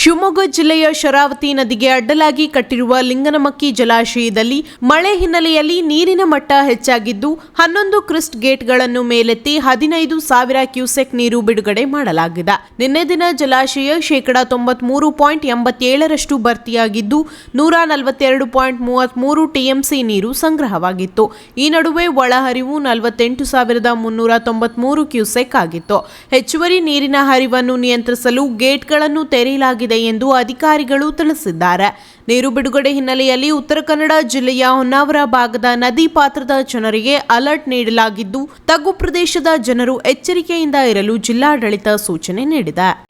ಶಿವಮೊಗ್ಗ ಜಿಲ್ಲೆಯ ಶರಾವತಿ ನದಿಗೆ ಅಡ್ಡಲಾಗಿ ಕಟ್ಟಿರುವ ಲಿಂಗನಮಕ್ಕಿ ಜಲಾಶಯದಲ್ಲಿ ಮಳೆ ಹಿನ್ನೆಲೆಯಲ್ಲಿ ನೀರಿನ ಮಟ್ಟ ಹೆಚ್ಚಾಗಿದ್ದು ಹನ್ನೊಂದು ಕ್ರಿಸ್ಟ್ ಗೇಟ್ಗಳನ್ನು ಮೇಲೆತ್ತಿ ಹದಿನೈದು ಸಾವಿರ ಕ್ಯೂಸೆಕ್ ನೀರು ಬಿಡುಗಡೆ ಮಾಡಲಾಗಿದೆ. ನಿನ್ನೆ ದಿನ ಜಲಾಶಯ ಶೇಕಡಾ ತೊಂಬತ್ಮೂರು ಪಾಯಿಂಟ್ ಎಂಬತ್ತೇಳರಷ್ಟು ಭರ್ತಿಯಾಗಿದ್ದು ನೂರ ನಲವತ್ತೆರಡು ಪಾಯಿಂಟ್ ಮೂವತ್ಮೂರು ಟಿಎಂಸಿ ನೀರು ಸಂಗ್ರಹವಾಗಿತ್ತು. ಈ ನಡುವೆ ಒಳಹರಿವು ನಲವತ್ತೆಂಟು ಸಾವಿರದ ಮುನ್ನೂರ ತೊಂಬತ್ಮೂರು ಕ್ಯೂಸೆಕ್ ಆಗಿತ್ತು. ಹೆಚ್ಚುವರಿ ನೀರಿನ ಹರಿವನ್ನು ನಿಯಂತ್ರಿಸಲು ಗೇಟ್ಗಳನ್ನು ತೆರೆಯಲಾಗಿದೆ ಎಂದು ಅಧಿಕಾರಿಗಳು ತಿಳಿಸಿದ್ದಾರೆ. ನೀರು ಬಿಡುಗಡೆ ಹಿನ್ನೆಲೆಯಲ್ಲಿ ಉತ್ತರ ಕನ್ನಡ ಜಿಲ್ಲೆಯ ಹೊನ್ನಾವರ ಭಾಗದ ನದಿ ಪಾತ್ರದ ಜನರಿಗೆ ಅಲರ್ಟ್ ನೀಡಲಾಗಿದ್ದು, ತಗ್ಗು ಪ್ರದೇಶದ ಜನರು ಎಚ್ಚರಿಕೆಯಿಂದ ಇರಲು ಜಿಲ್ಲಾಡಳಿತ ಸೂಚನೆ ನೀಡಿದೆ.